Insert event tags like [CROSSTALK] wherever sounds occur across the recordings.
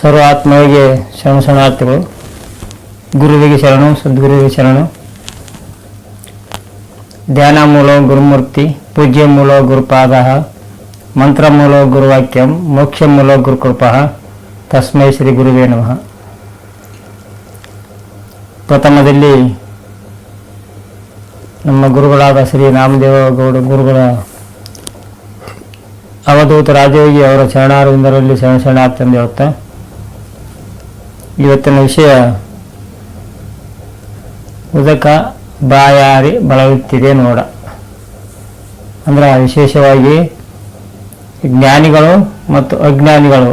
ಸರ್ವ ಆತ್ಮವಿಗೆ ಶರಣ ಶರಣಾರ್ಥಿಗಳು, ಗುರುವಿಗೆ ಶರಣು, ಸದ್ಗುರುವಿಗೆ ಶರಣು. ಧ್ಯಾನ ಮೂಲ ಗುರುಮೂರ್ತಿ ಪೂಜ್ಯ ಮೂಲ ಗುರುಪಾದ ಮಂತ್ರ ಮೂಲ ಗುರುವಾಕ್ಯಂ ಮೋಕ್ಷ ಮೂಲ ಗುರುಕೃಪ, ತಸ್ಮೈ ಶ್ರೀ ಗುರುವೇ ನಮಃ. ಪ್ರಥಮದಲ್ಲಿ ನಮ್ಮ ಗುರುಗಳಾದ ಶ್ರೀ ನಾಮದೇವ ಗೌಡ ಗುರುಗಳ ಅವಧೂತ ರಾಜಯೋಗಿ ಅವರ ಶರಣಾರವಿಂದರಲ್ಲಿ ಶರಣ ಶರಣಾರ್ಥಂದು ಹೇಳುತ್ತಾ ಇವತ್ತಿನ ವಿಷಯ ಉದಕ ಬಾಯಾರಿ ಬಳಲುತ್ತಿದೆ ನೋಡ. ಅಂದ್ರೆ ವಿಶೇಷವಾಗಿ ಜ್ಞಾನಿಗಳು ಮತ್ತು ಅಜ್ಞಾನಿಗಳು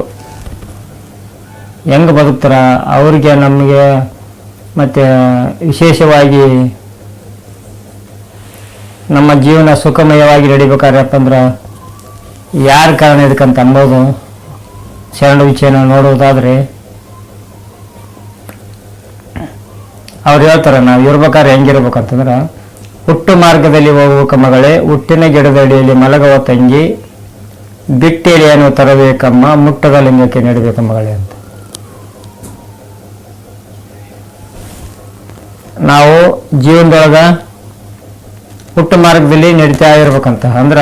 ಹೆಂಗೆ ಬದುಕ್ತಾರ, ಅವರಿಗೆ ನಮಗೆ ಮತ್ತು ವಿಶೇಷವಾಗಿ ನಮ್ಮ ಜೀವನ ಸುಖಮಯವಾಗಿ ನಡಿಬೇಕಾದ್ರಪ್ಪ ಅಂದ್ರೆ ಯಾರ ಕಾರಣ ಇದಕ್ಕಂತ ಅಂಬೋದು. ಶರಣ ವಿಷಯನ ನೋಡುವುದಾದರೆ ಅವ್ರು ಹೇಳ್ತಾರೆ, ನಾವು ಇರ್ಬೇಕಾದ್ರೆ ಹೆಂಗಿರ್ಬೇಕಂತಂದ್ರೆ ಹುಟ್ಟು ಮಾರ್ಗದಲ್ಲಿ ಹೋಗುವ ಮಗಳೇ ಹುಟ್ಟಿನ ಗಿಡದಡಿಯಲ್ಲಿ ಮಲಗುವ ತಂಗಿ ಬಿಟ್ಟೆಲೆಯನ್ನು ತರಬೇಕಮ್ಮ, ಮುಟ್ಟದ ಲಿಂಗಕ್ಕೆ ನೀಡಬೇಕು ಮಗಳೇ ಅಂತ. ನಾವು ಜೀವನದೊಳಗ ಹುಟ್ಟು ಮಾರ್ಗದಲ್ಲಿ ನಡೀತಾ ಇರ್ಬೇಕಂತ. ಅಂದ್ರ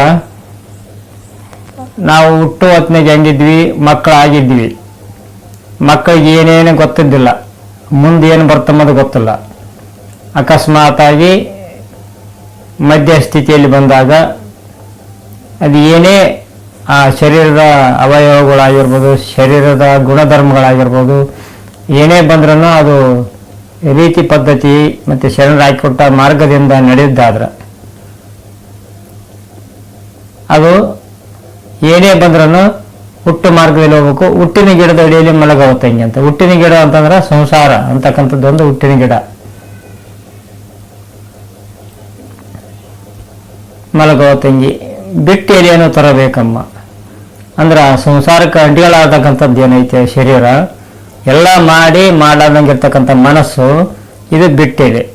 ನಾವು ಹುಟ್ಟು ಹೊತ್ತಿನಾಗ ಹೆಂಗಿದ್ವಿ? ಮಕ್ಕಳಾಗಿದ್ವಿ. ಮಕ್ಕಳಿಗೆ ಏನೇನು ಗೊತ್ತಿದ್ದಿಲ್ಲ. ಮುಂದೆ ಏನು ಬರ್ತಂಬದು ಗೊತ್ತಿಲ್ಲ. ಅಕಸ್ಮಾತಾಗಿ ಮಧ್ಯ ಸ್ಥಿತಿಯಲ್ಲಿ ಬಂದಾಗ ಅದು ಏನೇ ಆ ಶರೀರದ ಅವಯವಗಳಾಗಿರ್ಬೋದು, ಶರೀರದ ಗುಣಧರ್ಮಗಳಾಗಿರ್ಬೋದು, ಏನೇ ಬಂದ್ರೂ ಅದು ರೀತಿ ಪದ್ಧತಿ ಮತ್ತು ಶರಣರು ಹಾಕಿಕೊಟ್ಟ ಮಾರ್ಗದಿಂದ ನಡೆದಿದ್ದಾದ್ರೆ ಅದು ಏನೇ ಬಂದ್ರೂ ಹುಟ್ಟು ಮಾರ್ಗದಲ್ಲಿ ಹೋಗ್ಬೇಕು. ಹುಟ್ಟಿನ ಗಿಡದ ಅಡಿಯಲ್ಲಿ ಮಲಗವ ಹಿಂಗೆ ಅಂತ. ಹುಟ್ಟಿನ ಗಿಡ ಅಂತಂದ್ರೆ ಸಂಸಾರ ಅಂತಕ್ಕಂಥದ್ದು ಒಂದು ಹುಟ್ಟಿನ ಗಿಡ. ಮಲಗುವ ತಂಗಿ ಬಿಟ್ಟು ಎಲೆಯನ್ನು ತರಬೇಕಮ್ಮ. ಅಂದ್ರೆ ಸಂಸಾರಕ್ಕೆ ಅಡ್ಡಿಗಳಾಗತಕ್ಕಂಥದ್ದು ಏನೈತೆ ಶರೀರ? ಎಲ್ಲ ಮಾಡಿ ಮಾಡಾದಂಗಿರ್ತಕ್ಕಂಥ ಮನಸ್ಸು ಇದು ಬಿಟ್ಟಿದೆ.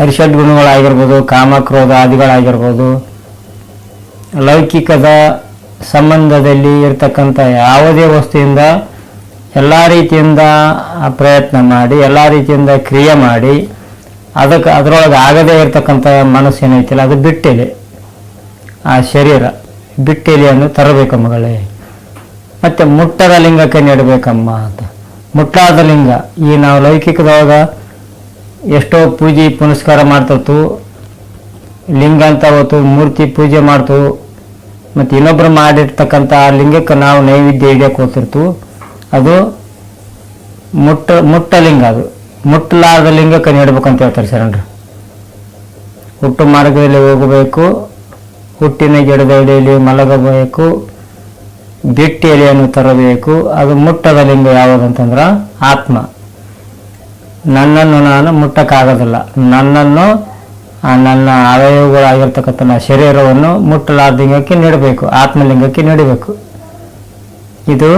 ಅರಿಷಡ್ ಗುಣಗಳಾಗಿರ್ಬೋದು ಕಾಮಕ್ರೋಧ ಆದಿಗಳಾಗಿರ್ಬೋದು ಲೌಕಿಕದ ಸಂಬಂಧದಲ್ಲಿ ಇರ್ತಕ್ಕಂಥ ಯಾವುದೇ ವಸ್ತುವಿಂದ ಎಲ್ಲ ರೀತಿಯಿಂದ ಪ್ರಯತ್ನ ಮಾಡಿ, ಎಲ್ಲ ರೀತಿಯಿಂದ ಕ್ರಿಯೆ ಮಾಡಿ, ಅದಕ್ಕೆ ಅದರೊಳಗೆ ಆಗದೇ ಇರತಕ್ಕಂಥ ಮನಸ್ಸು ಏನೈತಿಲ್ಲ ಅದು ಬಿಟ್ಟಿದೆ ಆ ಶರೀರ, ಬಿಟ್ಟಿಲೆಯನ್ನು ತರಬೇಕು ಮಗಳೇ. ಮತ್ತು ಮುಟ್ಟದ ಲಿಂಗಕ್ಕೆ ನೀಡಬೇಕಮ್ಮ ಅಂತ. ಮುಟ್ಟಾದ ಲಿಂಗ, ಈ ನಾವು ಲೌಕಿಕದೊಳಗ ಎಷ್ಟೋ ಪೂಜೆ ಪುನಸ್ಕಾರ ಮಾಡ್ತತ್ತು ಲಿಂಗ ಅಂತ ಅವತ್ತು ಮೂರ್ತಿ ಪೂಜೆ ಮಾಡ್ತು, ಮತ್ತು ಇನ್ನೊಬ್ರು ಮಾಡಿರ್ತಕ್ಕಂಥ ಆ ಲಿಂಗಕ್ಕೆ ನಾವು ನೈವೇದ್ಯ ಹಿಡಿಯಕ್ಕೆ ಹೋಗ್ತಿರ್ತು. ಅದು ಮುಟ್ಟ ಮುಟ್ಟ ಲಿಂಗ ಅದು. ಮುಟ್ಟಲಾರದ ಲಿಂಗಕ್ಕೆ ನೀಡ್ಬೇಕಂತ ಹೇಳ್ತಾರೆ ಶರಣರು ಹುಟ್ಟು ಮಾರ್ಗದಲ್ಲಿ ಹೋಗಬೇಕು, ಹುಟ್ಟಿನ ಗಿಡದ ಎಡೆಯಲ್ಲಿ ಮಲಗಬೇಕು, ಬಿಟ್ಟಿ ಎಲೆಯನ್ನು ತರಬೇಕು. ಅದು ಮುಟ್ಟದ ಲಿಂಗ ಯಾವುದಂತಂದ್ರೆ ಆತ್ಮ. ನನ್ನನ್ನು ನಾನು ಮುಟ್ಟಕ್ಕಾಗೋದಿಲ್ಲ. ನನ್ನನ್ನು ನನ್ನ ಅವಯವಗಳಾಗಿರ್ತಕ್ಕಂಥ ಶರೀರವನ್ನು ಮುಟ್ಟಲಾರ್ದಿಂಗಕ್ಕೆ ನೀಡಬೇಕು, ಆತ್ಮಲಿಂಗಕ್ಕೆ ನೀಡಬೇಕು. ಇದು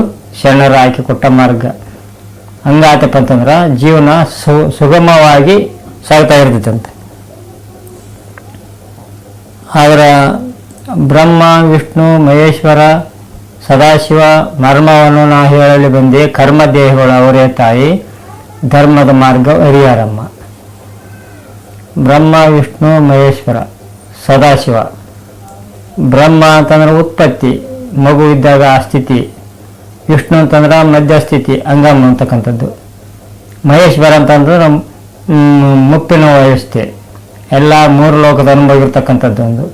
ಶರಣರ ಆಯ್ಕೆ ಕೊಟ್ಟ ಮಾರ್ಗ. ಹಂಗಾತಪ್ಪ ಅಂತಂದ್ರೆ ಜೀವನ ಸು, ಸುಗಮವಾಗಿ ಸಾಗ್ತಾ ಇರ್ತೈತಂತೆ. ಆದರೆ ಬ್ರಹ್ಮ, ವಿಷ್ಣು, ಮಹೇಶ್ವರ, ಸದಾಶಿವ, ಮರ್ಮವನ್ನು ನಾ ಹೇಳಲಿ ಬಂದೆ ಕರ್ಮ ದೇಹಗಳು ಅವರೇ ತಾಯಿ. ಧರ್ಮದ ಮಾರ್ಗ ಹರಿಹರಮ್ಮ. ಬ್ರಹ್ಮ, ವಿಷ್ಣು, ಮಹೇಶ್ವರ, ಸದಾಶಿವ. ಬ್ರಹ್ಮ ಅಂತಂದ್ರೆ ಉತ್ಪತ್ತಿ, ಮಗು ಇದ್ದಾಗ ಆ ಸ್ಥಿತಿ, ವಿಷ್ಣು ಅಂತಂದ್ರೆ ಮಧ್ಯಸ್ಥಿತಿ ಅಂಗಮ್ಮ ಅಂತಕ್ಕಂಥದ್ದು. ಮಹೇಶ್ವರ ಅಂತಂದ್ರೆ ನಮ್ಮ ಮುಪ್ಪಿನ ವ್ಯವಸ್ಥೆ, ಎಲ್ಲ ಮೂರು ಲೋಕದ ಅನುಭವ ಇರ್ತಕ್ಕಂಥದ್ದು ಒಂದು.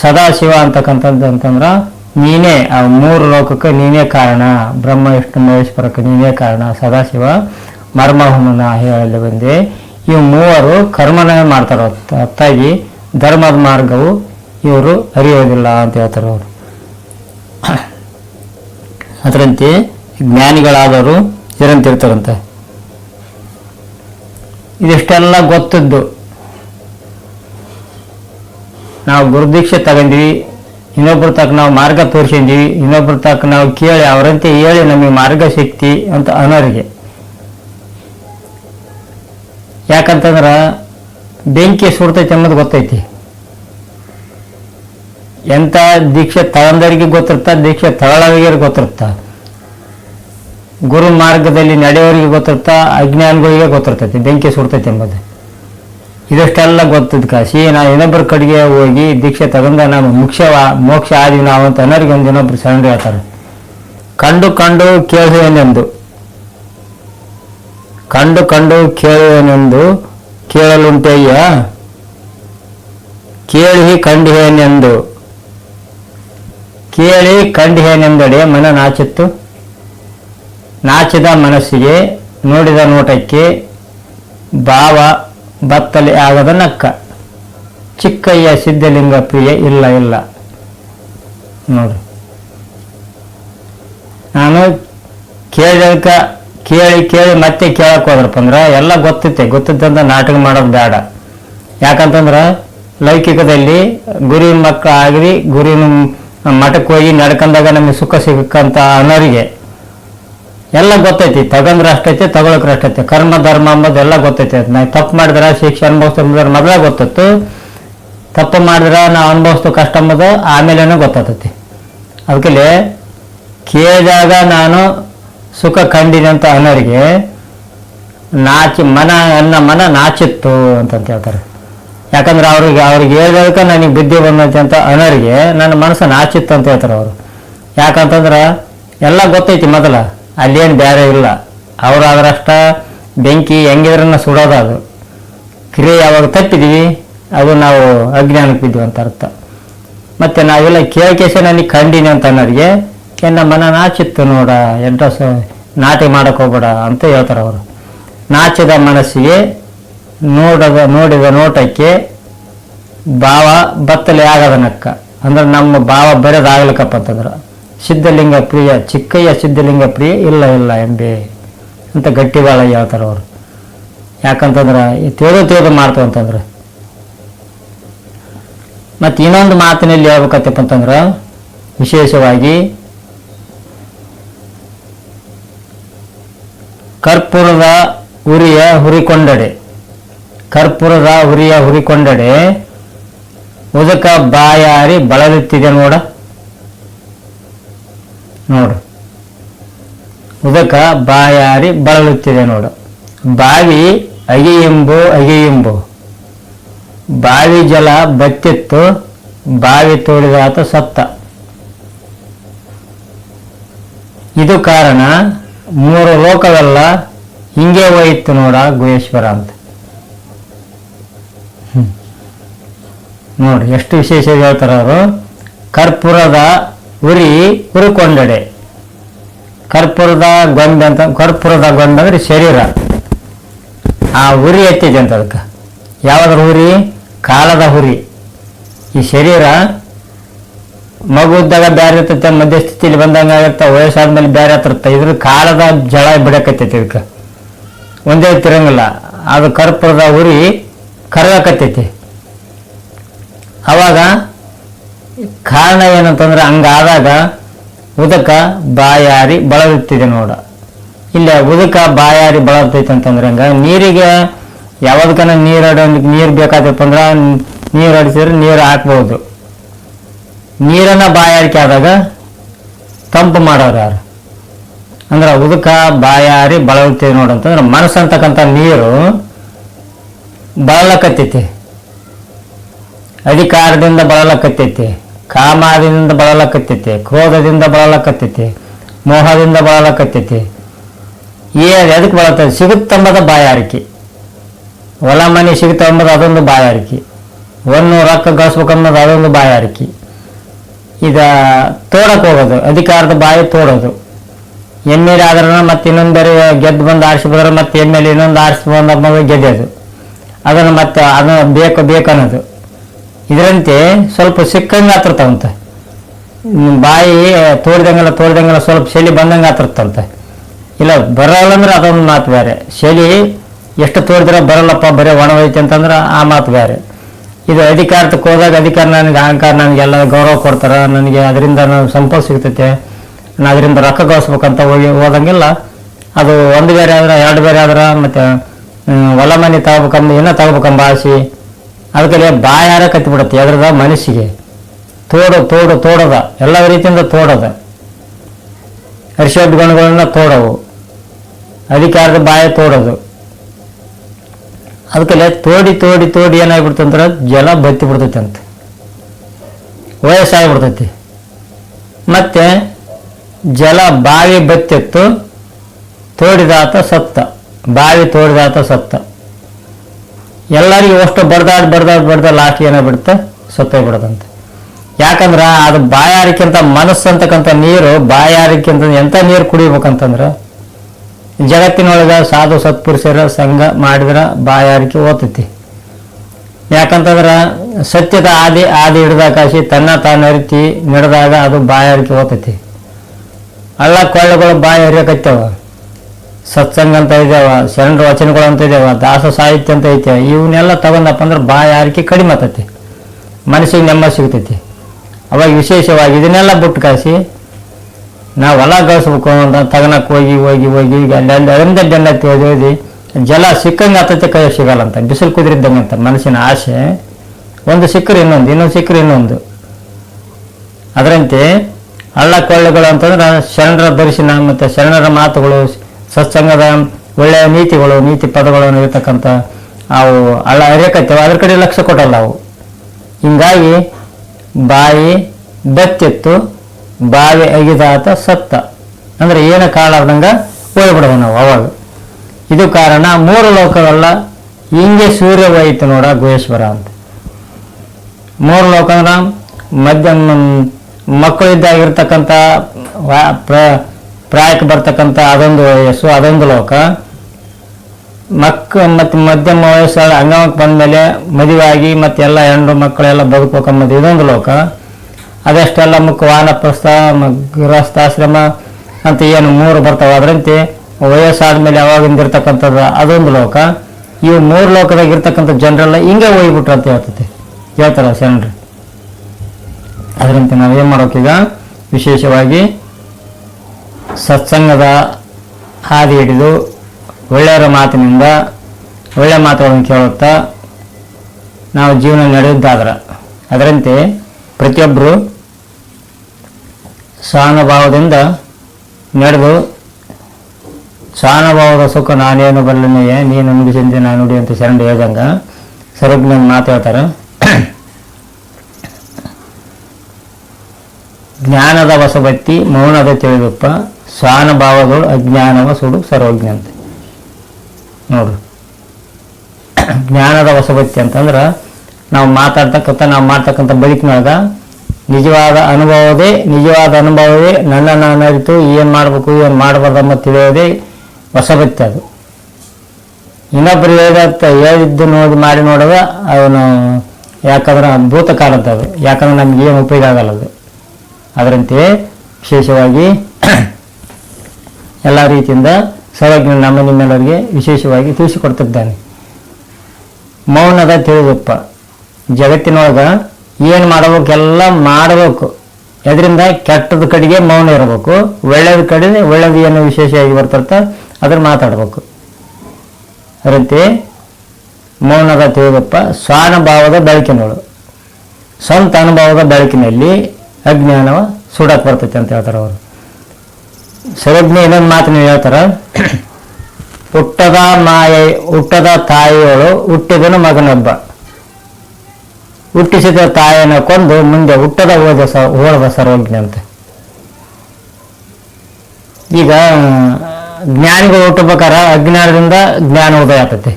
ಸದಾಶಿವ ಅಂತಕ್ಕಂಥದ್ದು ಅಂತಂದ್ರೆ ನೀನೇ, ಆ ಮೂರು ಲೋಕಕ್ಕೆ ನೀನೇ ಕಾರಣ. ಬ್ರಹ್ಮ, ವಿಷ್ಣು, ಮಹೇಶ್ವರಕ್ಕೆ ನೀನೇ ಕಾರಣ. ಸದಾಶಿವ ಮರ್ಮವನ್ನು ನಾ ಹೇಳಲು ಬಂದೆ ಇವು ಮೂವರು ಕರ್ಮನೇ ಮಾಡ್ತಾರ ಅತ್ತಾಗಿ ಧರ್ಮದ ಮಾರ್ಗವು ಇವರು ಅರಿಯೋದಿಲ್ಲ ಅಂತ ಹೇಳ್ತಾರೆ ಅವರು. [COUGHS] ಅದರಂತೆ ಜ್ಞಾನಿಗಳಾದವರು ಇರಂತಿರ್ತಾರಂತೆ. ಇದಿಷ್ಟೆಲ್ಲ ಗೊತ್ತಿದ್ದು. ನಾವು ಗುರುದೀಕ್ಷೆ ತಗೊಂಡ್ವಿ. ಇನ್ನೊಬ್ರ ತಕ್ಕ ನಾವು ಮಾರ್ಗ ತೋರಿಸಿದ್ವಿ, ಇನ್ನೊಬ್ರ ತಕ್ಕ ನಾವು ಕೇಳಿ ಅವರಂತೆ ಹೇಳಿ ನಮಗೆ ಮಾರ್ಗ ಸಿಕ್ತಿ ಅಂತ ಅನ್ನೋರಿಗೆ ಯಾಕಂತಂದ್ರೆ ಬೆಂಕಿ ಸುಡ್ತೈತೆ ಅನ್ನೋದು ಗೊತ್ತೈತಿ. ಎಂಥ ದೀಕ್ಷೆ ತಗೊಂಡವರಿಗೆ ಗೊತ್ತಿರ್ತ ದೀಕ್ಷೆ ತಗೊಳ್ಳೋರಿಗೆ ಗೊತ್ತಿರ್ತ ಗುರು ಮಾರ್ಗದಲ್ಲಿ ನಡೆಯೋರಿಗೆ ಗೊತ್ತಿರ್ತ ಅಜ್ಞಾನಿಗಳಿಗೆ ಗೊತ್ತಿರ್ತೈತಿ, ಬೆಂಕಿ ಸುಡ್ತೈತೆ ಎಂಬುದು ಇದಷ್ಟೆಲ್ಲ ಗೊತ್ತದ ಕಾಶಿ. ನಾನು ಇನ್ನೊಬ್ಬರ ಕಡೆಗೆ ಹೋಗಿ ದೀಕ್ಷೆ ತಗೊಂಡ ನಾನು ಮುಖ್ಯವ, ಮೋಕ್ಷ ಆದಿವಿ ನಾವು ಅಂತ ಅನ್ನೋರಿಗೆ ಒಂದು ಇನ್ನೊಬ್ರು ಸಣ್ಣ ಹೇಳ್ತಾರೆ. ಕಂಡು ಕಂಡು ಕೇಳುವೆನೆಂದು. ಕಂಡು ಕಂಡು ಕೇಳುವೆನೆಂದು ಕೇಳಲುಂಟಯ್ಯ. ಕೇಳಿ ಕಂಡಿಹೇನೆಂದು. ಕೇಳಿ ಕಂಡಿಹೇನೆಂದಡೆ ಮನ ನಾಚಿತ್ತು. ನಾಚಿದ ಮನಸ್ಸಿಗೆ ನೋಡಿದ ನೋಟಕ್ಕೆ ಭಾವ ಬತ್ತಲೆ ಆಗದ ನಕ್ಕ. ಚಿಕ್ಕಯ್ಯ ಸಿದ್ಧಲಿಂಗ ಪ್ರಿಯ ಇಲ್ಲ ಇಲ್ಲ. ನೋಡ್ರಿ ನಾನು ಕೇಳಿದಕ್ಕ ಕೇಳಿ ಕೇಳಿ ಮತ್ತೆ ಕೇಳಕ್ ಹೋದ್ರಪ್ಪ ಅಂದ್ರೆ ಎಲ್ಲ ಗೊತ್ತೈತೆ ಗೊತ್ತಿದ್ದಂತ ನಾಟಕ ಮಾಡೋದು ಬೇಡ. ಯಾಕಂತಂದ್ರೆ ಲೌಕಿಕದಲ್ಲಿ ಗುರಿ ಮಕ್ಕಳು ಆಗಲಿ ಗುರುವಿನ ಮಠಕ್ಕೆ ಹೋಗಿ ನಡ್ಕೊಂಡಾಗ ನಮಗೆ ಸುಖ ಸಿಗಕ್ಕಂತ ಅನ್ನೋರಿಗೆ ಎಲ್ಲ ಗೊತ್ತೈತಿ. ತಗೊಂಡ್ರೆ ಅಷ್ಟೈತೆ, ತಗೊಳಕ್ರೆ ಅಷ್ಟೈತೆ. ಕರ್ಮ, ಧರ್ಮ ಅಂಬೋದು ಎಲ್ಲ ಗೊತ್ತೈತೆ. ನಾವು ತಪ್ಪು ಮಾಡಿದ್ರೆ, ಶಿಕ್ಷೆ ಅನುಭವಿಸ್ತಾರೆ ಮೊದಲೇ ಗೊತ್ತಿತ್ತು. ತಪ್ಪು ಮಾಡಿದ್ರೆ ನಾವು ಅನುಭವಿಸ್ತು ಕಷ್ಟ ಅಂಬೋದು ಆಮೇಲೇನೋ ಗೊತ್ತಾಗ್ತೈತಿ ಅದಕ್ಕೆ ಕೇಳಿದಾಗ ನಾನು ಸುಖ ಕಂಡಿನಿ ಅಂತ ಅನ್ನೋರಿಗೆ ನಾಚಿ ಮನ, ನನ್ನ ಮನ ನಾಚಿತ್ತು ಅಂತಂತ ಹೇಳ್ತಾರೆ. ಯಾಕಂದ್ರೆ ಅವ್ರಿಗೆ ಅವ್ರಿಗೆ ಹೇಳಿದಾಗ ನನಗೆ ಬುದ್ಧಿ ಬಂದಂತೆ ಅಂತ ಅನ್ನೋರಿಗೆ ನನ್ನ ಮನಸ್ಸು ನಾಚಿತ್ತು ಅಂತ ಹೇಳ್ತಾರೆ ಅವರು. ಯಾಕಂತಂದ್ರೆ ಎಲ್ಲ ಗೊತ್ತೈತಿ ಮೊದಲ. ಅಲ್ಲೇನು ಬೇರೆ ಇಲ್ಲ. ಅವ್ರು ಅದರಷ್ಟ ಬೆಂಕಿ ಹೆಂಗಿದ್ರನ್ನ ಸುಡೋದು ಅದು. ಕ್ರಿಯೆ ಯಾವಾಗ ತಟ್ಟಿದ್ದೀವಿ ಅದು ನಾವು ಅಜ್ಞಾನಕ್ಕೆ ಬಿದ್ದೀವಿ ಅಂತ ಅರ್ಥ. ಮತ್ತು ನಾವೆಲ್ಲ ಕೇಳಕೇಶ ನನಗೆ ಕಂಡಿನಿ ಅಂತ ಅನ್ನೋರಿಗೆ ಎನ್ನ ಮನ ನಾಚಿತ್ತು ನೋಡ, ಎಂಟ ನಾಟಿ ಮಾಡೋಕ್ಕೆ ಹೋಗ್ಬೇಡ ಅಂತ ಹೇಳ್ತಾರೆ ಅವರು. ನಾಚಿದ ಮನಸ್ಸಿಗೆ ನೋಡದ, ನೋಡಿದ ನೋಟಕ್ಕೆ ಭಾವ ಬತ್ತಲೆ ಆಗದ ನಕ್ಕ. ಅಂದ್ರೆ ನಮ್ಮ ಭಾವ ಬರೆದಾಗ್ಲಿಕ್ಕಪ್ಪ ಅಂತಂದ್ರೆ. ಸಿದ್ಧಲಿಂಗ ಪ್ರಿಯ, ಚಿಕ್ಕಯ್ಯ ಸಿದ್ಧಲಿಂಗ ಪ್ರಿಯ, ಇಲ್ಲ ಇಲ್ಲ ಎಂಬೆ. ಅಂತ ಗಟ್ಟಿ ಬಾಳ ಹೇಳ್ತಾರೆ ಅವರು. ಯಾಕಂತಂದ್ರೆ ತೇದು ತೇದು ಮಾಡ್ತು ಅಂತಂದ್ರೆ. ಮತ್ತು ಇನ್ನೊಂದು ಮಾತಿನಲ್ಲಿ ಹೇಳ್ಬೇಕತ್ತಪ್ಪ ಅಂತಂದ್ರೆ, ವಿಶೇಷವಾಗಿ ಕರ್ಪೂರದ ಉರಿಯ ಹುರಿಕೊಂಡಡೆ. ಕರ್ಪೂರದ ಉರಿಯ ಹುರಿಕೊಂಡಡೆ, ಉದಕ ಬಾಯಾರಿ ಬಳಲುತ್ತಿದೆ ನೋಡ. ನೋಡು. ಉದಕ ಬಾಯಾರಿ ಬಳಲುತ್ತಿದೆ ನೋಡು. ಬಾವಿ ಅಗೆಯೆಂಬು ಅಗೆಯೆಂಬು. ಬಾವಿ ಜಲ ಬತ್ತಿತ್ತು, ಬಾವಿ ತೋಡಿದಾತ ಸತ್ತ. ಇದು ಕಾರಣ ಮೂರು ಲೋಕವೆಲ್ಲ ಹಿಂಗೆ ಹೋಯಿತು ನೋಡ ಗುಹೇಶ್ವರ ಅಂತ. ನೋಡಿ, ಎಷ್ಟು ವಿಶೇಷ ಹೇಳ್ತಾರ ಅವರು? ಕರ್ಪೂರದ ಉರಿ ಹುರುಕೊಂಡೆಡೆ. ಕರ್ಪೂರದ ಗೊಂದ ಅಂತ, ಕರ್ಪೂರದ ಗೊಂದ ಅಂದ್ರೆ ಶರೀರ. ಆ ಉರಿ ಎತ್ತಿದೆ ಅಂತ ಅದಕ್ಕೆ ಯಾವ್ದ್ರ ಉರಿ? ಕಾಲದ ಹುರಿ ಈ ಶರೀರ ಮಗು ಇದ್ದಾಗ ಬೇರೆ ಇರ್ತೈತೆ, ಮಧ್ಯಸ್ಥಿತಿಲಿ ಬಂದಂಗೆ ವಯಸ್ಸಾದ ವಯಸ್ಸಾದ್ಮೇಲೆ ಬೇರೆ ಹತ್ತಿರುತ್ತೆ ಇದ್ರ ಕಾಲದ ಜಳ ಬಿಡಕತ್ತೈತಿ ಇದಕ್ಕೆ. ಒಂದೇ ತಿರಂಗಲ್ಲ. ಅದು ಕರ್ಪೂರದ ಉರಿ ಕರಗಕತ್ತೈತಿ. ಅವಾಗ ಕಾರಣ ಏನಂತಂದ್ರೆ ಹಂಗಾದಾಗ ಉದಕ, ಬಾಯಾರಿ ಬಳಲುತ್ತಿದೆ ನೋಡ. ಇಲ್ಲ ಉದಕ, ಬಾಯಾರಿ ಬಳಲ್ತೈತೆ ಅಂತಂದ್ರೆ ಹಂಗ ನೀರಿಗೆ ಯಾವ್ದಕ್ಕನ ನೀರು ಅಡೋದಕ್ಕೆ ನೀರು ಬೇಕಾದಪ್ಪ ಅಂದ್ರೆ ನೀರು ಅಡಿಸಿದ್ರೆ ನೀರು ಹಾಕ್ಬೋದು. ನೀರನ್ನ ಬಾಯಾರಿಕೆ ಆದಾಗ ತಂಪು ಮಾಡೋರು ಅಂದ್ರೆ ಉದಕ, ಬಾಯಾರಿ ಬಳಲ್ತೇವೆ ನೋಡಂತಂದ್ರೆ ಮನಸ್ಸು ಅಂತಕ್ಕಂಥ ನೀರು ಬಳಲಕತ್ತೈತಿ. ಅಧಿಕಾರದಿಂದ ಬಳಲಕತ್ತೈತಿ. ಕಾಮಾದಿಂದ ಬಳಲಕತ್ತೈತಿ, ಕ್ರೋಧದಿಂದ ಬಳಲಕತ್ತೈತಿ, ಮೋಹದಿಂದ ಬಳಲಕತ್ತೈತಿ. ಈ ಎದಕ್ಕೆ ಬಳತ ಸಿಗುತ್ತಂಬದ ಬಾಯಾರಿಕೆ. ಹೊಲ ಮನೆ ಸಿಗುತ್ತಂಬದು ಅದೊಂದು ಬಾಯಾರಿಕೆ. ಒಂದು ರೊಕ್ಕ ಗಳಿಸ್ಬೇಕನ್ನೋದು ಅದೊಂದು ಬಾಯಾರಿಕೆ. ಈಗ ತೋಡಕ್ಕೆ ಹೋಗೋದು, ಅಧಿಕಾರದ ಬಾಯಿ ತೋಡೋದು. ಎಮ್ಮೆಲೆ ಆದ್ರೆ ಮತ್ತೆ ಇನ್ನೊಂದು ಬೇರೆ ಗೆದ್ದು ಬಂದು ಆರಿಸ್ಬೋದ್ರೆ ಮತ್ತೆ ಎಮ್ಮೆಲೆ ಇನ್ನೊಂದು ಆರಿಸ್ಬೋದು ಬಂದ ಗೆದ್ದೋದು. ಅದನ್ನು ಮತ್ತೆ ಅದನ್ನು ಬೇಕು, ಬೇಕನ್ನೋದು. ಇದರಂತೆ ಸ್ವಲ್ಪ ಸಿಕ್ಕಂಗೆ ಆತಿರ್ತಾವಂತೆ ಬಾಯಿ ತೋಡ್ದಂಗೆಲ್ಲ ತೋಡ್ದಂಗೆಲ್ಲ ಸ್ವಲ್ಪ ಶೈಲಿ ಬಂದಂಗೆ ಆತಿರ್ತಂತೆ ಇಲ್ಲ ಬರಲ್ಲ ಅಂದ್ರೆ ಅದೊಂದು ಮಾತು ಬೇರೆ ಶೈಲಿ ಎಷ್ಟು ತೋರಿದ್ರೆ ಬರಲ್ಲಪ್ಪ, ಬರೀ ಒಣವೈತೆ ಅಂತಂದ್ರೆ ಆ ಮಾತು ಬೇರೆ ಇದು ಅಧಿಕಾರಕ್ಕೆ ಹೋದಾಗ ಅಧಿಕಾರ ನನಗೆ, ಅಹಂಕಾರ ನನಗೆಲ್ಲ ಗೌರವ ಕೊಡ್ತಾರೆ. ನನಗೆ ಅದರಿಂದ ನಾನು ಸಂತೋಷ ಸಿಗ್ತೈತೆ. ನಾನು ಅದರಿಂದ ರೊಕ್ಕ ಗಳಿಸ್ಬೇಕಂತ ಹೋಗಿ ಹೋದಂಗೆಲ್ಲ. ಅದು ಒಂದು ಬೇರೆ ಆದ್ರೆ, ಎರಡು ಬೇರೆ ಆದ್ರೆ ಮತ್ತೆ ಹೊಲ ಮನೆ ತಗೋಬೇಕಂಬ ಏನೋ ತಗೋಬೇಕಂಬ ಆಸೆ. ಅದಕ್ಕೆ ಬಾಯಾರ ಕತ್ತಿಬಿಡುತ್ತೆ ಎದ್ರದ ಮನಸ್ಸಿಗೆ. ತೋಡು ತೋಡು, ತೋಡದ. ಎಲ್ಲ ರೀತಿಯಿಂದ ತೋಡದ. ಹರ್ಷೋದ್ ಗುಣಗಳನ್ನ ತೋಡವು. ಅಧಿಕಾರದ ಬಾಯ ತೋಡೋದು. ಅದಕ್ಕೆ ತೋಡಿ ತೋಡಿ ತೋಡಿ ಏನಾಗ್ಬಿಡ್ತಂದ್ರೆ ಜಲ ಬತ್ತಿ ಬಿಡ್ತೈತೆ ಅಂತ. ವಯಸ್ಸಾಗ್ಬಿಡ್ತೈತಿ. ಮತ್ತೆ ಜಲ ಬಾವಿ ಬತ್ತಿತ್ತು ತೋಡಿದಾತ ಸತ್ತ. ಬಾವಿ ತೋಡಿದಾತ ಸತ್ತ. ಎಲ್ಲರಿಗೂ ಅಷ್ಟು ಬಡ್ದಾಡ್ ಬಡ್ದಾಡ್ ಬಡ್ದ ಲಾಸ್ಟ್ ಏನಾಗ್ಬಿಡುತ್ತೆ ಸತ್ತೋಗ್ಬಿಡದಂತೆ ಯಾಕಂದ್ರೆ ಅದು ಬಾಯಾರಿಕ್ಕಿಂತ ಮನಸ್ಸು ಅಂತಕ್ಕಂಥ ನೀರು, ಬಾಯಾರಿಕ್ಕಿಂತ ಎಂಥ ನೀರು ಕುಡಿಬೇಕಂತಂದ್ರೆ ಜಗತ್ತಿನೊಳಗೆ ಸಾಧು ಸತ್ಪುರುಷರ ಸಂಘ ಮಾಡಿದ್ರೆ ಬಾಯಾರಿಕೆ ಓದ್ತೈತಿ ಯಾಕಂತಂದ್ರೆ ಸತ್ಯದ ಆದಿ ಆದಿ ಹಿಡ್ದಾಕಾಶಿ ತನ್ನ ತಾನು ಅರಿತಿ, ನಡೆದಾಗ ಅದು ಬಾಯಾರಿಕೆ ಓದ್ತೈತಿ ಅಲ್ಲ ಕೊಳ್ಳಗಳು ಬಾಯಿ ಹರಿಯಕತ್ತವ ಸತ್ಸಂಗ ಅಂತ ಇದಾವ ಶರಣರ ವಚನಗಳು ಅಂತ ಇದಾವ ದಾಸ ಸಾಹಿತ್ಯ ಅಂತ ಐತೆ ಇವನ್ನೆಲ್ಲ ತಗೊಂಡಪ್ಪ ಅಂದ್ರೆ ಬಾಯಾರಿಕೆ ಕಡಿಮೆ ಆತೈತಿ. ಮನಸ್ಸಿಗೆ ನೆಮ್ಮದಿ ಸಿಗ್ತೈತಿ. ಅವಾಗ ವಿಶೇಷವಾಗಿ ಇದನ್ನೆಲ್ಲ ಬಿಟ್ಟು ಕಾಸಿ, ನಾವು ಹೊಲ ಗಳಿಸ್ಬೇಕು ಅಂತ ತಗನಕ್ಕೆ ಹೋಗಿ ಹೋಗಿ ಹೋಗಿ, ಈಗ ಅದರಿಂದ ಓದಿ ಜಲ ಸಿಕ್ಕಂಗೆ ಆತತಿ ಕೈ ಸಿಗಲ್ಲ ಅಂತ, ಬಿಸಿಲು ಕುದುರಿದ್ದಂಗೆ ಅಂತ ಮನಸ್ಸಿನ ಆಸೆ. ಒಂದು ಸಿಕ್ಕರೆ ಇನ್ನೊಂದು ಇನ್ನೊಂದು ಸಿಕ್ಕರೆ ಇನ್ನೊಂದು. ಅದರಂತೆ ಹಳ್ಳ ಕೊಳ್ಳಗಳು ಅಂತಂದ್ರೆ ಶರಣರ ದರ್ಶನ ಮತ್ತು ಶರಣರ ಮಾತುಗಳು ಸತ್ಸಂಗದ ಒಳ್ಳೆಯ ನೀತಿಗಳು, ನೀತಿ ಪದಗಳನ್ನು ಇರತಕ್ಕಂಥ ಅವು ಅಳ ಹರಿಯಕತ್ತೇವೆ ಅದ್ರ ಕಡೆ ಲಕ್ಷ್ಯ ಕೊಟ್ಟಲ್ಲ ಅವು. ಹಿಂಗಾಗಿ ಬಾಯಿ ಬೆತ್ತಿತ್ತು ಬಾವಿ ಅಗಿದಾತ ಸತ್ತ. ಅಂದ್ರೆ ಏನು ಆದಂಗ ಹೋಗ್ಬಿಡೋದು ನಾವು ಅವಾಗ. ಇದು ಕಾರಣ ಮೂರು ಲೋಕವಲ್ಲ, ಹಿಂಗೆ ಸೂರ್ಯ ಹೋಯಿತು ನೋಡ ಗುಹೇಶ್ವರ ಅಂತ. ಮೂರು ಲೋಕ ಅಂದ್ರೆ ಮಧ್ಯ ಮಕ್ಕಳಿದ್ದಾಗಿರ್ತಕ್ಕಂಥ ಪ್ರ- ಪ್ರಾಯಕ್ಕೆ ಬರ್ತಕ್ಕಂಥ ಅದೊಂದು ವಯಸ್ಸು ಅದೊಂದು ಲೋಕ. ಮಕ್ಕ ಮತ್ತು ಮಧ್ಯಮ ವಯಸ್ಸಾದ ಅಂಗಮಕ್ಕೆ ಬಂದಮೇಲೆ ಆಗಿ ಮತ್ತೆ ಎಲ್ಲ ಹೆಣ್ಣು ಮಕ್ಕಳೆಲ್ಲ ಬದುಕೋಕಂಬದು ಇದೊಂದು ಲೋಕ. ಅದಷ್ಟೆಲ್ಲ ಮುಖ ವಾನಪ್ರಸ್ಥ ಗೃಹಸ್ಥಾಶ್ರಮ ಅಂತ ಏನು ಮೂರು ಬರ್ತಾವೆ ಅದರಂತೆ. ವಯಸ್ಸಾದ್ಮೇಲೆ ಯಾವಾಗಿಂದ ಇರ್ತಕ್ಕಂಥದ್ದು ಅದೊಂದು ಲೋಕ. ಇವು ಮೂರು ಲೋಕದಾಗ ಇರ್ತಕ್ಕಂಥ ಜನರೆಲ್ಲ ಹಿಂಗೆ ಹೋಗ್ಬಿಟ್ರು ಅಂತ ಹೇಳ್ತೈತೆ. ಹೇಳ್ತಾರ ಶರಣರು ಅದರಂತೆ ನಾವೇನು ಮಾಡೋಕೀಗ? ವಿಶೇಷವಾಗಿ ಸತ್ಸಂಗದ ಹಾದಿ ಹಿಡಿದು ಒಳ್ಳೆಯವರ ಮಾತಿನಿಂದ ಒಳ್ಳೆಯ ಮಾತುಗಳನ್ನು ಕೇಳುತ್ತಾ ನಾವು ಜೀವನ ನಡೆಯುತ್ತಾದ್ರೆ ಅದರಂತೆ ಪ್ರತಿಯೊಬ್ಬರು ಸಹಾನುಭಾವದಿಂದ ನಡೆದು ಸಹಾನುಭಾವದ ಸುಖ ನಾನೇನು ಬಲ್ಲನೆಯೇ ನೀನು ನುಡಿಸಿಂದೆ ನಾನು ನುಡಿ ಅಂತ ಶರಣ ಹೇಳ್ದಂಗೆ ಸರ್ವಜ್ಞನ ಮಾತು ಹೇಳ್ತಾರೆ. ಜ್ಞಾನದ ಹೊಸಬತ್ತಿ ಮೌನದ ತಿಳಿದಪ್ಪ. ಸ್ವಾನುಭಾವಗಳು, ಅಜ್ಞಾನವ ಸುಡು ಸರ್ವಜ್ಞಂತೆ ನೋಡ್ರಿ ಜ್ಞಾನದ ಹೊಸಬತ್ತಿ ಅಂತಂದ್ರೆ ನಾವು ಮಾತಾಡ್ತಕ್ಕಂಥ, ನಾವು ಮಾಡ್ತಕ್ಕಂಥ ಬದುಕಿನೊಳಗ ನಿಜವಾದ ಅನುಭವದೇ ನಿಜವಾದ ಅನುಭವವೇ ನನ್ನ ನಾನು ಅರಿತು ಏನು ಮಾಡಬೇಕು, ಏನು ಮಾಡಬಾರ್ದಮ್ಮ ತಿಳಿಯೋದೇ ಹೊಸಬತ್ತಿ ಅದು. ಇನ್ನೊಬ್ಬರು ಹೇಳಿದ ಹೇಳಿದ್ದು ನೋಡಿ, ಮಾಡಿ ನೋಡುವ ಅವನು ಯಾಕಂದ್ರೆ ಭೂತ ಕಾಲದ್ದು ಅದು ಯಾಕಂದ್ರೆ ನಮ್ಗೆ ಏನು ಉಪಯೋಗ ಆಗಲ್ಲ ಅದು. ಅದರಂತೆಯೇ ವಿಶೇಷವಾಗಿ ಎಲ್ಲ ರೀತಿಯಿಂದ ಸೌಭಾಗ್ಯ ನಮ್ಮ ನಿಮ್ಮೆಲ್ಲರಿಗೆ ವಿಶೇಷವಾಗಿ ತಿಳಿಸಿಕೊಡ್ತಿದ್ದಾನೆ. ಮೌನದ ತಿಳಿದಪ್ಪ. ಜಗತ್ತಿನೊಳಗ ಏನು ಮಾಡಬೇಕು, ಎಲ್ಲ ಮಾಡಬೇಕು. ಅದರಿಂದ ಕೆಟ್ಟದ ಕಡೆಗೆ ಮೌನ ಇರಬೇಕು. ಒಳ್ಳೆಯದ ಕಡೆಗೆ ಒಳ್ಳೆಯದು ಏನು ವಿಶೇಷವಾಗಿ ಬರ್ತರ್ತ ಅದನ್ನು ಮಾತಾಡಬೇಕು. ಅದರಂತೆ ಮೌನದ ತಿಳಿದಪ್ಪ, ಸ್ವಾನುಭಾವದ ಬೆಳಕಿನೋಳು. ಸ್ವಂತ ಅನುಭವದ ಬೆಳಕಿನಲ್ಲಿ ಅಜ್ಞಾನವ ಸುಡಕ್ಕೆ ಬರ್ತೈತೆ ಅಂತ ಹೇಳ್ತಾರೆ ಅವರು ಸರ್ವಜ್ಞ ಇನ್ನೊಂದು ಮಾತು ನೀವು ಹೇಳ್ತಾರ? ಹುಟ್ಟದ ಮಾಯ, ಹುಟ್ಟದ ತಾಯಿಯಳು ಹುಟ್ಟಿದನು ಮಗನೊಬ್ಬ. ಹುಟ್ಟಿಸಿದ ತಾಯಿಯನ್ನು ಕೊಂದು ಮುಂದೆ ಹುಟ್ಟದ ಹೋದ ಸ ಸರ್ವಜ್ಞ ಅಂತ. ಈಗ, ಜ್ಞಾನಿಗಳು ಹುಟ್ಟಬೇಕಾರ ಅಜ್ಞಾನದಿಂದ ಜ್ಞಾನ ಉದಯ ಆಗ್ತೈತಿ.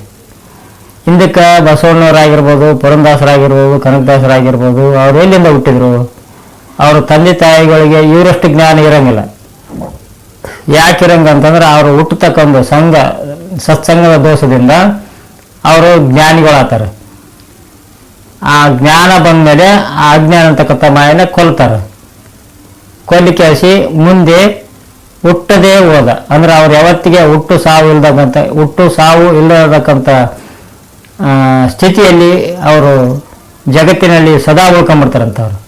ಹಿಂದಕ್ಕೆ ಬಸವಣ್ಣವರಾಗಿರ್ಬೋದು, ಪುರಂದಾಸರಾಗಿರ್ಬೋದು, ಕನಕದಾಸರಾಗಿರ್ಬೋದು, ಅವ್ರು ಎಲ್ಲಿಂದ ಹುಟ್ಟಿದ್ರು? ಅವ್ರ ತಂದೆ ತಾಯಿಗಳಿಗೆ ಇವರಷ್ಟು ಜ್ಞಾನ ಇರಂಗಿಲ್ಲ. ಯಾಕೆ ಇರಂಗ ಅಂತಂದ್ರೆ ಅವರು ಹುಟ್ಟತಕ್ಕಂಥ ಸಂಘ, ಸತ್ಸಂಗದ ದೋಷದಿಂದ ಅವರು ಜ್ಞಾನಿಗಳಾಗ್ತಾರೆ. ಆ ಜ್ಞಾನ ಬಂದಮೇಲೆ ಆ ಅಜ್ಞಾನ ಅಂತಕ್ಕಂಥ ಮಾಯನ ಕೊಲ್ತಾರೆ. ಕೊಲ್ಲಿ ಹಸಿ, ಮುಂದೆ ಹುಟ್ಟದೇ ಹೋದ. ಅಂದ್ರೆ ಅವ್ರು ಯಾವತ್ತಿಗೆ ಹುಟ್ಟು ಸಾವು ಇಲ್ದಂತ, ಹುಟ್ಟು ಸಾವು ಇಲ್ಲದಕ್ಕಂಥ ಸ್ಥಿತಿಯಲ್ಲಿ ಅವರು ಜಗತ್ತಿನಲ್ಲಿ ಸದಾ ಉಳ್ಕೊಂಬಿಡ್ತಾರಂತ ಅವರು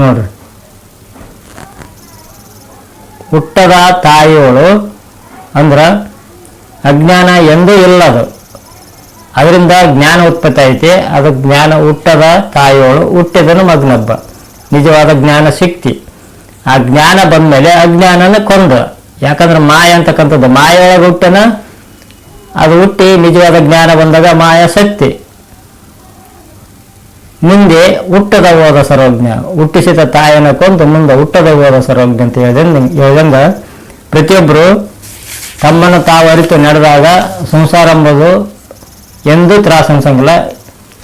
ನೋಡ್ರಿ. ಹುಟ್ಟದ ತಾಯಿಯವಳು ಅಂದ್ರೆ ಅಜ್ಞಾನ ಎಂದೂ ಇಲ್ಲದು. ಅದರಿಂದ ಜ್ಞಾನ ಉತ್ಪತ್ತಿ ಐತಿ. ಅದು ಜ್ಞಾನ ಹುಟ್ಟದ ತಾಯಿಯೋಳು ಹುಟ್ಟಿದನು ಮಗ್ನಬ್ಬ. ನಿಜವಾದ ಜ್ಞಾನ ಸಿಕ್ತಿ ಆ ಜ್ಞಾನ ಬಂದಮೇಲೆ ಅಜ್ಞಾನನ ಕೊಂದ. ಯಾಕಂದ್ರೆ ಮಾಯ ಅಂತಕ್ಕಂಥದ್ದು ಮಾಯೊಳಗೆ ಹುಟ್ಟನ? ಅದು ಹುಟ್ಟಿ ನಿಜವಾದ ಜ್ಞಾನ ಬಂದಾಗ ಮಾಯ ಶಕ್ತಿ. ಮುಂದೆ ಹುಟ್ಟದ ಹೋದ ಸರ್ವಜ್ಞ ಹುಟ್ಟಿಸಿದ ತಾಯನ ಕೊಂದು ಮುಂದೆ ಹುಟ್ಟದ ಹೋದ ಸರ್ವಜ್ಞ ಅಂತ ಹೇಳಿದ್ರೆ ಹೇಳಿದಂಗ ಪ್ರತಿಯೊಬ್ಬರು ತಮ್ಮನ್ನು ತಾವು ಅರಿತು ನಡೆದಾಗ ಸಂಸಾರ ಎಂಬುದು ಎಂದೂ ತ್ರಾಸ ಅನ್ಸಂಗಿಲ್ಲ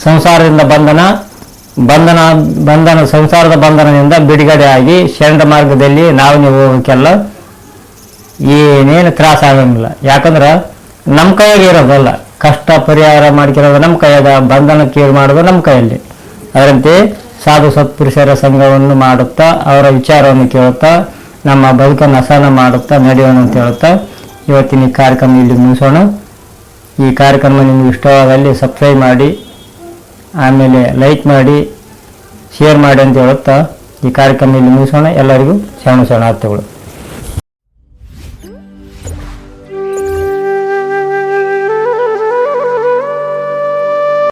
ಸಂಸಾರದಿಂದ ಬಂಧನ ಬಂಧನ ಬಂಧನ, ಸಂಸಾರದ ಬಂಧನದಿಂದ ಬಿಡುಗಡೆ ಆಗಿ ಶರಣ ಮಾರ್ಗದಲ್ಲಿ ನಾವು ನೀವು ಹೋಗೋಕ್ಕೆಲ್ಲ ಏನೇನು ತ್ರಾಸ ಆಗಂಗಿಲ್ಲ. ಯಾಕಂದ್ರೆ ನಮ್ಮ ಕೈಯಾಗೆ ಇರೋದಲ್ಲ. ಕಷ್ಟ ಪರಿಹಾರ ಮಾಡ್ಕಿರೋದು ನಮ್ಮ ಕೈಯಾಗ, ಬಂಧನ ಕೀಳು ಮಾಡೋದು ನಮ್ಮ ಕೈಯಲ್ಲಿ. ಅದರಂತೆ ಸಾಧು ಸತ್ಪುರುಷರ ಸಂಘವನ್ನು ಮಾಡುತ್ತಾ ಅವರ ವಿಚಾರವನ್ನು ಕೇಳುತ್ತಾ ನಮ್ಮ ಬದುಕನ್ನು ಹಸನ ಮಾಡುತ್ತಾ ನಡೆಯೋಣ ಅಂತ ಹೇಳುತ್ತಾ ಇವತ್ತಿನ ಈ ಕಾರ್ಯಕ್ರಮ ಇಲ್ಲಿ ಮುಗಿಸೋಣ. ಈ ಕಾರ್ಯಕ್ರಮ ನಿಮಗೆ ಇಷ್ಟವಾದಲ್ಲಿ ಸಬ್ಸ್ಕ್ರೈಬ್ ಮಾಡಿ, ಆಮೇಲೆ ಲೈಕ್ ಮಾಡಿ ಶೇರ್ ಮಾಡಿ ಅಂತ ಹೇಳುತ್ತಾ ಈ ಕಾರ್ಯಕ್ರಮ ಇಲ್ಲಿ ಮುಗಿಸೋಣ. ಎಲ್ಲರಿಗೂ ಶರಣ ಶರಣಾರ್ಥಿಗಳು.